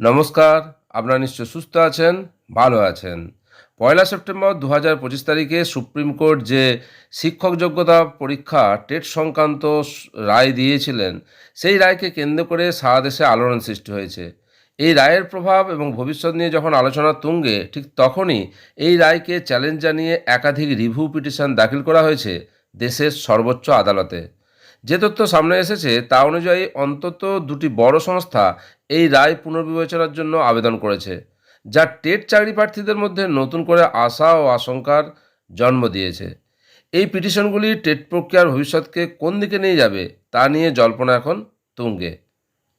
নমস্কার, আপনারা নিশ্চয় সুস্থ আছেন, ভালো আছেন। পয়লা সেপ্টেম্বর দু হাজার পঁচিশ তারিখে সুপ্রিম কোর্ট যে শিক্ষক যোগ্যতা পরীক্ষা টেট সংক্রান্ত রায় দিয়েছিলেন, সেই রায়কে কেন্দ্র করে সারা দেশে আলোড়ন সৃষ্টি হয়েছে। এই রায়ের প্রভাব এবং ভবিষ্যৎ নিয়ে যখন আলোচনা তুঙ্গে, ঠিক তখনই এই রায়কে চ্যালেঞ্জ জানিয়ে একাধিক রিভিউ পিটিশন দাখিল করা হয়েছে দেশের সর্বোচ্চ আদালতে। যে তথ্য সামনে এসেছে তা অনুযায়ী অন্তত দুটি বড় সংস্থা এই রায় পুনর্বিবেচনার জন্য আবেদন করেছে, যা টেট চাকরি প্রার্থীদের মধ্যে নতুন করে আশা ও আশঙ্কার জন্ম দিয়েছে। এই পিটিশনগুলি টেট প্রক্রিয়ার ভবিষ্যৎকে কোন দিকে নিয়ে যাবে তা নিয়ে জল্পনা এখন তুঙ্গে।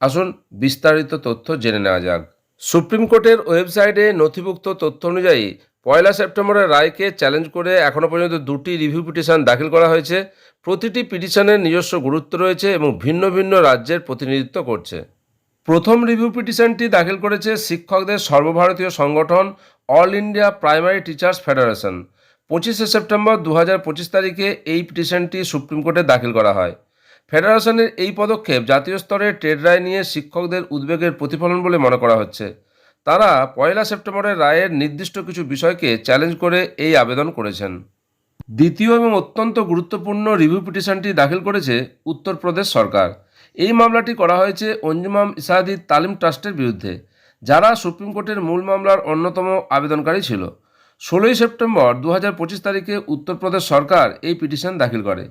আসুন বিস্তারিত তথ্য জেনে নেওয়া যাক। সুপ্রিম কোর্টের ওয়েবসাইটে নথিভুক্ত তথ্য অনুযায়ী পয়লা সেপ্টেম্বরের রায়কে চ্যালেঞ্জ করে এখনও পর্যন্ত দুটি রিভিউ পিটিশন দাখিল করা হয়েছে। প্রতিটি পিটিশনের নিজস্ব গুরুত্ব রয়েছে এবং ভিন্ন ভিন্ন রাজ্যের প্রতিনিধিত্ব করছে। প্রথম রিভিউ পিটিশনটি দাখিল করেছে শিক্ষকদের সর্বভারতীয় সংগঠন all India primary teachers federation. পঁচিশে সেপ্টেম্বর দু পঁচিশ তারিখে এই পিটিশনটি সুপ্রিম কোর্টে দাখিল করা হয়। ফেডারেশনের এই পদক্ষেপ জাতীয় স্তরে ট্রেড রায় নিয়ে শিক্ষকদের উদ্বেগের প্রতিফলন বলে মনে করা হচ্ছে। তারা পয়লা সেপ্টেম্বরের রায়ের নির্দিষ্ট কিছু বিষয়কে চ্যালেঞ্জ করে এই আবেদন করেছেন। দ্বিতীয় এবং অত্যন্ত গুরুত্বপূর্ণ রিভিউ পিটিশনটি দাখিল করেছে উত্তরপ্রদেশ সরকার। এই মামলাটি করা হয়েছে অঞ্জুমাম ইসাহাদি তালিম ট্রাস্টের বিরুদ্ধে, যারা সুপ্রিম কোর্টের মূল মামলার অন্যতম আবেদনকারী ছিল। ষোলোই সেপ্টেম্বর দু হাজার পঁচিশ তারিখে উত্তরপ্রদেশ সরকার এই পিটিশন দাখিল করে।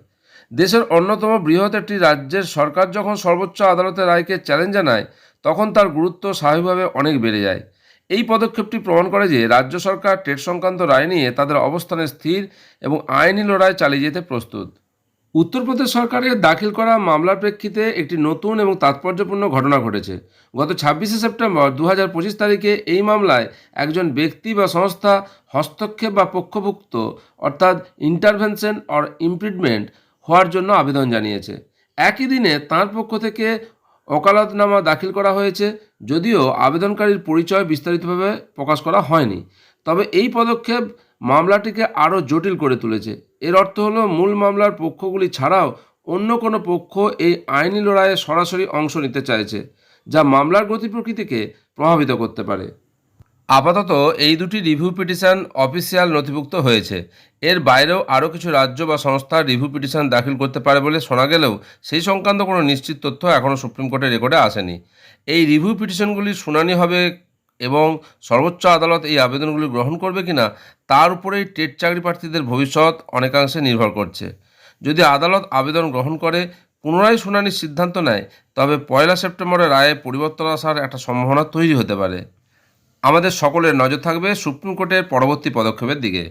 দেশের অন্যতম বৃহৎ একটি রাজ্যের সরকার যখন সর্বোচ্চ আদালতের রায়কে চ্যালেঞ্জ জানায় তখন তার গুরুত্ব স্বাভাবিকভাবে অনেক বেড়ে যায়। এই পদক্ষেপটি প্রমাণ করে যে রাজ্য সরকার টেট সংক্রান্ত রায় নিয়ে তাদের অবস্থানে স্থির এবং আইনি লড়াই চালিয়ে যেতে প্রস্তুত। উত্তরপ্রদেশ সরকারের দাখিল করা মামলার প্রেক্ষিতে একটি নতুন এবং তাৎপর্যপূর্ণ ঘটনা ঘটেছে। গত ছাব্বিশে সেপ্টেম্বর দু হাজার পঁচিশ তারিখে এই মামলায় একজন ব্যক্তি বা সংস্থা হস্তক্ষেপ বা পক্ষভুক্ত, অর্থাৎ ইন্টারভেনশন অর ইমপ্রিডমেন্ট হওয়ার জন্য আবেদন জানিয়েছে। একই দিনে তার পক্ষ থেকে ওকালতনামা দাখিল করা হয়েছে, যদিও আবেদনকারীর পরিচয় বিস্তারিতভাবে প্রকাশ করা হয়নি। তবে এই পদক্ষেপ মামলাটিকে আরও জটিল করে তুলেছে। এর অর্থ হলো, মূল মামলার পক্ষগুলি ছাড়াও অন্য কোনো পক্ষ এই আইনি লড়াইয়ে সরাসরি অংশ নিতে চাইছে, যা মামলার গতি প্রকৃতিকে প্রভাবিত করতে পারে। আপাতত এই দুটি রিভিউ পিটিশন অফিসিয়াল নথিভুক্ত হয়েছে। এর বাইরেও আরও কিছু রাজ্য বা সংস্থা রিভিউ পিটিশন দাখিল করতে পারে বলে শোনা গেলেও সেই সংক্রান্ত কোনো নিশ্চিত তথ্য এখনও সুপ্রিম কোর্টের রেকর্ডে আসেনি। এই রিভিউ পিটিশনগুলির শুনানি হবে এবং সর্বোচ্চ আদালত এই আবেদনগুলি গ্রহণ করবে কিনা, তার উপরেই টেট চাকরি প্রার্থীদের ভবিষ্যৎ অনেকাংশে নির্ভর করছে। যদি আদালত আবেদন গ্রহণ করে, পুনরায় শুনানির সিদ্ধান্ত নেয়, তবে পয়লা সেপ্টেম্বরে রায়ে পরিবর্তন আসার একটা সম্ভাবনা তৈরি হতে পারে। আমাদের সকলের নজর থাকবে সুপ্রিম কোর্টের পরবর্তী পদক্ষেপের দিকে।